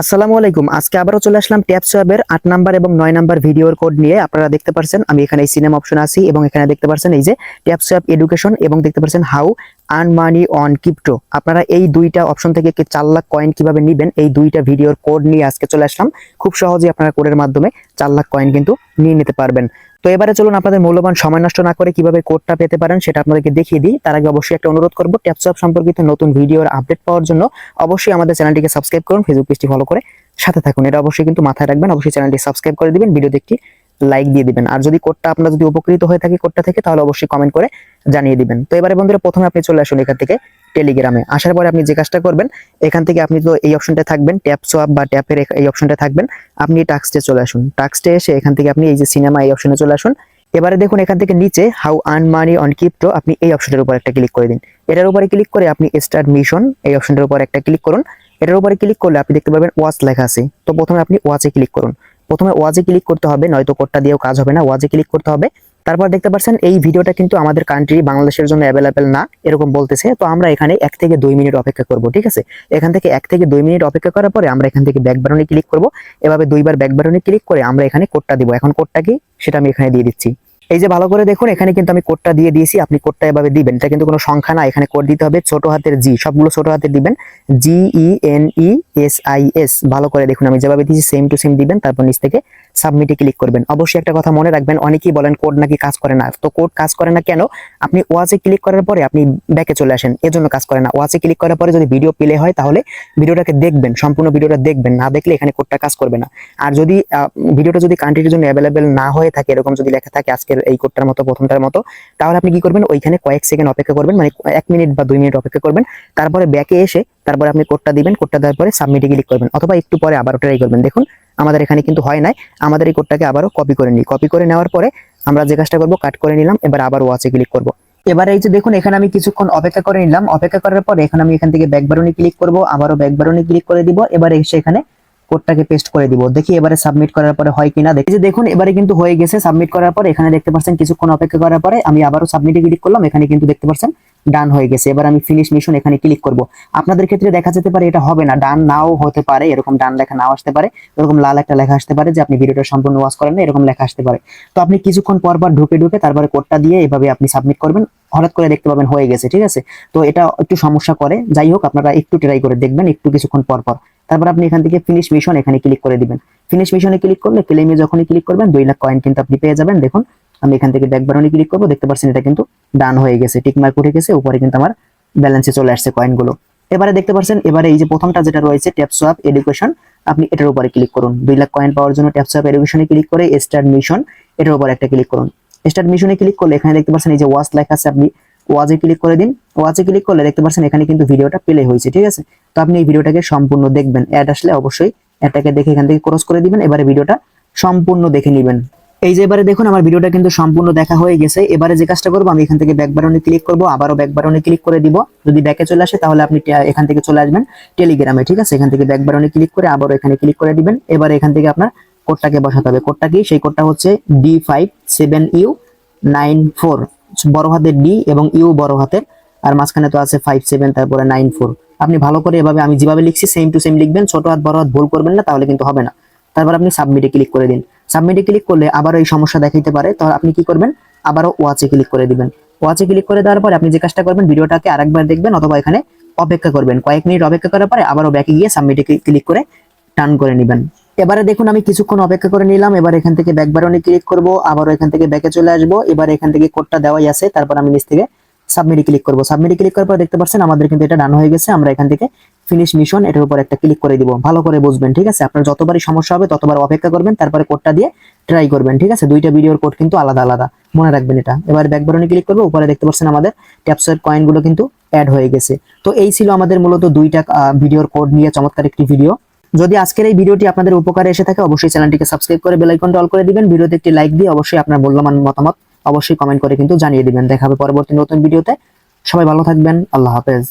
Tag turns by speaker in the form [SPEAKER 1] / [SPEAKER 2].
[SPEAKER 1] আসসালামু আলাইকুম। আজকে আবারও চলে আসলাম ট্যাপ সোয়াবের আট নাম্বার এবং নয় নাম্বার ভিডিওর কোড নিয়ে। আপনারা দেখতে পারছেন, আমি এখানে সিনেমা অপশন আছি এবং এখানে দেখতে পারছেন এই যে ট্যাপ সোয়াব এডুকেশন এবং দেখতে পারছেন how earn money on crypto আপনারা এই দুইটা অপশন থেকে চার লাখ কয়েন কীভাবে নিবেন? এই দুইটা ভিডিওর কোড নিয়ে আজকে চলে আসলাম। খুব সহজেই আপনারা কোডের মাধ্যমে চার লাখ কয়েন কিন্তু নিয়ে নিতে পারবেন। তো এবারে চলুন আপনাদের মূল্যবান সময় নষ্ট না করে কীভাবে কোডটা পেতে পারেন সেটা আপনাদেরকে দেখিয়ে দিই। তার আগে অবশ্যই একটা অনুরোধ করব ট্যাপসঅপ সম্পর্কিত নতুন ভিডিওর আপডেট পাওয়ার জন্য অবশ্যই আমাদের চ্যানেলটিকে সাবস্ক্রাইব করুন ফেসবুক পেজটি ফলো করে সাথে থাকুন। এটা অবশ্যই কিন্তু মাথায় রাখবেন। অবশ্যই চ্যানেলটি সাবস্ক্রাইব করে দিবেন। ভিডিওতে একটি লাইক দিয়ে দিবেন। আর যদি কোডটা আপনার যদি উপকৃত হয়ে থাকে কোডটা থেকে, তাহলে অবশ্যই কমেন্ট করে জানিয়ে দিবেন। তো এবারে বন্ধুরা, প্রথমে আপনি চলে আসুন এখান থেকে টেলিগ্রামে আসার পরে আপনি যে কাজটা করবেন, এখান থেকে আপনি তো এই অপশনটা থাকবেন ট্যাপ সোয়াপ বা ট্যাপের এই অপশনটা থাকবেন। আপনি টাক্সটে চলে আসুন। টাক্সটে এসে এখান থেকে আপনি এই যে সিনেমা এই অপশনে চলে আসুন। এবারে দেখুন এখান থেকে নিচে how earn money on crypto আপনি এই অপশনের উপর একটা ক্লিক করে দিন। এটার উপরে ক্লিক করে আপনি স্টার্ট মিশন এই অপশনটার উপর একটা ক্লিক করুন। এটার উপরে ক্লিক করলে আপনি দেখতে পাবেন ওয়াচ লেখা আছে। তো প্রথমে আপনি ওয়াচে ক্লিক করুন। প্রথমে ওয়াজে ক্লিক করতে হবে, নয়তো কোডটা দিয়েও কাজ হবে না, ওয়াজে ক্লিক করতে হবে। তারপর দেখতে পাচ্ছেন এই ভিডিওটা কিন্তু আমাদের কান্ট্রি বাংলাদেশের জন্য অ্যাভেলেবেল না, এরকম বলতেছে। তো আমরা এখানে এক থেকে দুই মিনিট অপেক্ষা করব, ঠিক আছে? এখান থেকে এক থেকে দুই মিনিট অপেক্ষা করার পরে আমরা এখান থেকে ব্যাক বাটনে ক্লিক করব। এভাবে দুইবার ব্যাক বাটনে ক্লিক করে আমরা এখানে কোডটা দিব। এখন কোডটা কি? সেটা আমি এখানে দিয়ে দিচ্ছি। এই যে ভালো করে দেখুন, এখানে কিন্তু আমি কোডটা দিয়ে দিয়েছি, আপনি কোডটা এভাবে দিবেন। এটা কিন্তু কোনো সংখ্যা না, এখানে কোড দিতে হবে ছোট হাতের জি সবগুলো ছোট হাতের দিবেন। G E N E S I S ভালো করে দেখুন, আমি যেভাবে দিয়েছি সেম টু সেম দিবেন, তারপর নিচ থেকে সাবমিটে ক্লিক করবেন। অবশ্যই একটা কথা মনে রাখবেন, অনেকেই বলেন কোড নাকি কাজ করে না। তো কোড কাজ করে না কেন? আপনি ওয়াচে ক্লিক করার পরে আপনি ব্যাকে চলে আসেন, এজন্য কাজ করে না। ওয়াচে ক্লিক করার পরে যদি ভিডিও প্লে হয়, তাহলে ভিডিওটাকে দেখবেন, সম্পূর্ণ ভিডিওটা দেখবেন, না দেখলে এখানে কোডটা কাজ করবে না। আর যদি ভিডিওটা যদি কান্ট্রির জন্য অ্যাভেলেবেল না হয়ে থাকে, এরকম যদি লেখা থাকে, আজকের এই কোডটার মতো, প্রথমটার মতো, তাহলে আপনি কি করবেন? ওইখানে কয়েক সেকেন্ড অপেক্ষা করবেন মানে এক মিনিট বা দুই মিনিট অপেক্ষা করবেন। তারপরে ব্যাকে এসে তারপরে আপনি কোডটা দিবেন কোডটা দেওয়ার পরে সাবমিটে ক্লিক করবেন। অথবা একটু পরে আবার ট্রাই করবেন। দেখুন, আমাদের এখানে কিন্তু হয় নাই। আমাদের এই কোডটাকে আবারও কপি করে নিই। কপি করে নেওয়ার পরে আমরা যে কাজটা করব কাট করে নিলাম, এবার আবার ওয়াচে ক্লিক করব। এবার এই যে দেখুন, এখানে আমি কিছুক্ষণ অপেক্ষা করে নিলাম। অপেক্ষা করার পরে এখানে আমি এখান থেকে ব্যাক ক্লিক করব, আবারও ব্যাক ক্লিক করে দিব। এবার এসে এখানে কোডটাকে পেস্ট করে দিব। দেখি এবারে সাবমিট করার পরে হয় কিনা। দেখি যে দেখুন, এবারে কিন্তু হয়ে গেছে সাবমিট করার পরে, এখানে দেখতে পাচ্ছেন কিছুক্ষণ অপেক্ষা করার পরে আমি আবারও সাবমিটে ক্লিক করলাম, এখানে কিন্তু দেখতে পাচ্ছেন ডান হয়ে গেছে। এবার আমি ফিনিশ মিশন এখানে ক্লিক করব। আপনাদের ক্ষেত্রে দেখা যেতে পারে এটা হবে না। ডান নাও হতে পারে, এরকম ডান লেখা নাও আসতে পারে। এরকম লাল একটা লেখা আসতে পারে যে আপনি ভিডিওটা সম্পূর্ণ ওয়াচ করেন না, এরকম লেখা আসতে পারে। তো আপনি কিছুক্ষণ পর পর ঢুকে ঢুকে তারপরে কোডটা দিয়ে এভাবে আপনি সাবমিট করবেন। হঠাৎ করে দেখতে পাবেন হয়ে গেছে, ঠিক আছে? তো এটা একটু সমস্যা করে। যাই হোক, আপনারা একটু ট্রাই করে দেখবেন, একটু কিছুক্ষণ পর পর। তারপর আপনি এখান থেকে ফিনিশ মিশন এখানে ক্লিক করে দিবেন। ফিনিশ মিশনে ক্লিক করলে ক্লেমে যখনই ক্লিক করবেন, দুই লাখ কয়েন কিন্তু আপনি পেয়ে যাবেন। দেখুন, আমি এখান থেকে ব্যাক বাটনে ক্লিক করব, দেখতে পাচ্ছেন এটা কিন্তু ডান হয়ে গেছে টিক মার্ক উঠে গেছে, উপরে কিন্তু আমার ব্যালেন্সে চলে আসছে কয়েনগুলো এবারে দেখতে পাচ্ছেন, এবারে এই যে প্রথমটা যেটা রয়েছে ট্যাপ সোয়াপ এডুকেশন আপনি এটার উপরে ক্লিক করুন। দুই লাখ কয়েন পাওয়ার জন্য ট্যাপ সোয়াপ এডুকেশনে ক্লিক করে স্টার্ট মিশন এটার উপর একটা ক্লিক করুন। স্টার্ট মিশনে ক্লিক করলে এখানে দেখতে পাচ্ছেন এই যে ওয়াচ লেখা আছে, আপনি ওয়াজে ক্লিক করে দিন। ওয়াজে ক্লিক করলে দেখতে পাচ্ছেন এখানে কিন্তু ভিডিওটা প্লে হয়েছে, ঠিক আছে? তো আপনি এই ভিডিওটাকে সম্পূর্ণ দেখবেন। অ্যাড আসলে অবশ্যই অ্যাডটাকে দেখে এখান থেকে ক্রস করে দিবেন, এবারে ভিডিওটা সম্পূর্ণ দেখে নেবেন। এই যে এবারে দেখুন, আমার ভিডিওটা কিন্তু সম্পূর্ণ দেখা হয়ে গেছে। এবারে যে কাজটা করব, আমি এখান থেকে ব্যাক বাটনে ক্লিক করব, আবারও ব্যাক বাটনে ক্লিক করে দিব। যদি ব্যাকে চলে আসে, তাহলে আপনি এখান থেকে চলে আসবেন টেলিগ্রামে ঠিক আছে? এখান থেকে ব্যাক বাটনে ক্লিক করে আবারও এখানে ক্লিক করে দিবেন। এবারে এখান থেকে আপনার কোডটাকে বসাতে হবে। কোডটা কি? সেই কোডটা হচ্ছে D five seven U nine four বড় হাতের ডি এবং ইউ বড় হাতের, আর মাঝখানে তো আছে ফাইভ সেভেন তারপরে নাইন ফোর আপনি ভালো করে এভাবে, আমি যেভাবে লিখছি সেম টু সেম লিখবেন, ছোট হাত, বড় হাত, ভুল করবেন না, তাহলে কিন্তু হবে না। তারপর আপনি সাবমিটে ক্লিক করে দিন। সাবমিটে ক্লিক করলে আবারও এই সমস্যা দেখাইতে পারে। তাহলে আপনি কি করবেন? আবারও ওয়াচে ক্লিক করে দিবেন। ওয়াচে ক্লিক করে দেওয়ার পরে আপনি যে কাজটা করবেন, ভিডিওটাকে আরেকবার দেখবেন, অথবা এখানে অপেক্ষা করবেন। কয়েক মিনিট অপেক্ষা করার পরে আবারও ব্যাকে গিয়ে সাবমিটে ক্লিক করে টার্ন করে নেবেন। এবারে দেখুন, আমি কিছুক্ষণ অপেক্ষা করে নিলাম। এবার এখান থেকে ব্যাক বাটনে ক্লিক করব। আবারও এখান থেকে ব্যাকে চলে আসব। এবার এখান থেকে কোডটা দেওয়াই আছে। তারপর আমি নিচ থেকে সাবমিটে ক্লিক করব। সাবমিটে ক্লিক করার পর দেখতে পাচ্ছেন, আমাদের কিন্তু এটা ডান হয়ে গেছে। আমরা এখান থেকে ফিনিশ মিশন এটার উপর একটা ক্লিক করে দিব। ভালো করে বুঝবেন, ঠিক আছে? আপনার যতবারই সমস্যা হবে, ততবার অপেক্ষা করবেন, তারপরে কোডটা দিয়ে ট্রাই করবেন, ঠিক আছে? দুইটা ভিডিওর কোড কিন্তু আলাদা আলাদা। মনে রাখবেন এটা। এবার ব্যাক বাটনে ক্লিক করব। উপরে দেখতে পাচ্ছেন, আমাদের ট্যাপসের কয়েনগুলো কিন্তু অ্যাড হয়ে গেছে। তো এই ছিল আমাদের মূলত দুইটা ভিডিওর কোড নিয়ে চমৎকার একটি ভিডিও যদি আজকের এই ভিডিওটি আপনাদের উপকারে এসে থাকে, অবশ্যই চ্যানেলটিকে সাবস্ক্রাইব করে বেল আইকনটা অল করে দিবেন। ভিডিওতে একটি লাইক দিয়ে অবশ্যই আপনার মূল্যবান মতামত অবশ্যই কমেন্ট করে কিন্তু জানিয়ে দিবেন। দেখা হবে পরবর্তী নতুন ভিডিওতে। সবাই ভালো থাকবেন। আল্লাহ হাফেজ।